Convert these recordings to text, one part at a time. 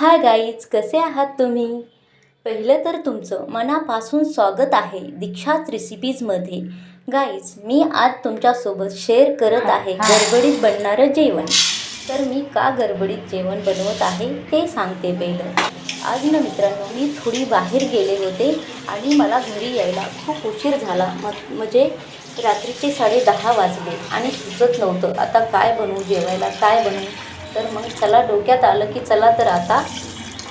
Hi guys कसे आहात तुम्ही? पहिलं तर तुमचं मनापासून स्वागत आहे दीक्षात रेसिपीजमध्ये गाईज मी आज तुमच्यासोबत शेअर करत आहे गडबडीत बनणारं जेवण. तर मी का गडबडीत जेवण बनवत आहे ते सांगते पहिलं. आज ना मित्रांनो मी थोडी बाहेर गेले होते आणि मला घरी यायला खूप उशीर झाला. मग म्हणजे रात्रीचे साडे दहा वाजले आणि सुचत नव्हतं. आता काय बनवू जेवायला काय बनवू? तर मग चला डोक्यात आलं की चला तर आता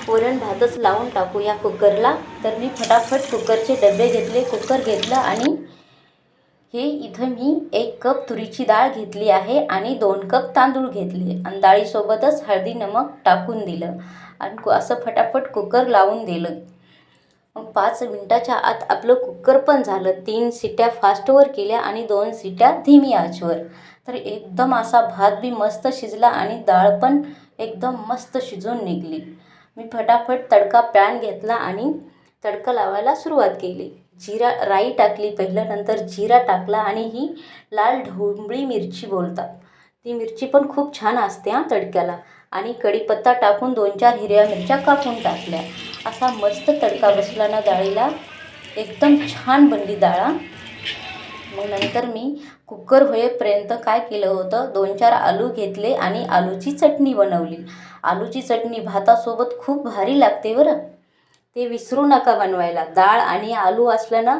वरण भातच लावून टाकू या कुकरला. तर मी फटाफट कुकरचे डबे घेतले कुकर घेतलं आणि हे इथं मी एक कप तुरीची डाळ घेतली आहे आणि दोन कप तांदूळ घेतले. आणि डाळीसोबतच हळदी नमक टाकून दिलं. आणि कु- असं फटाफट कुकर लावून दिलं. मग पाच मिनटाच्या आत आपलं कुकर पण झालं. तीन सिट्या फास्टवर केल्या आणि दोन सिट्या धीमी आचवर. तर एकदम असा भात बी मस्त शिजला आणि डाळ पण एकदम मस्त शिजून निघली. मी फटाफट तडका पॅन घेतला आणि तडका लावायला सुरुवात केली. जिरा राई टाकली पहिलं नंतर जिरा टाकला आणि ही लाल ढोंबळी मिरची बोलतात. ती मिरची पण खूप छान असते हां तडक्याला. आणि कढीपत्ता टाकून दोन चार हिरव्या मिरच्या कापून टाकल्या. असा मस्त तडका बसला ना डाळीला. एकदम छान बनली डाळ मग नंतर मी कुकर होईपर्यंत काय केलं होतं दोन चार आलू घेतले आणि आलूची चटणी बनवली. आलूची चटणी भातासोबत खूप भारी लागते बरं. ते विसरू नका बनवायला. डाळ आणि आलू असलं ना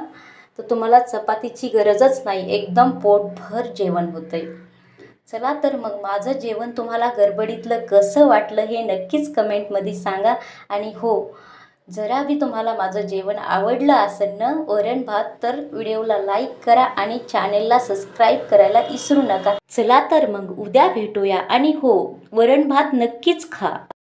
तर तुम्हाला चपातीची गरजच नाही. एकदम पोटभर जेवण होतंय. चला तर मग माझं जेवण तुम्हाला गडबडीतलं कसं वाटलं हे नक्कीच कमेंटमध्ये सांगा. आणि हो जरा बी तुम्हाला माझं जेवण आवडलं असेल ना वरण भात तर व्हिडिओला लाईक करा आणि चॅनेलला सबस्क्राईब करायला विसरू नका. चला तर मग उद्या भेटूया आणि हो वरण भात नक्कीच खा.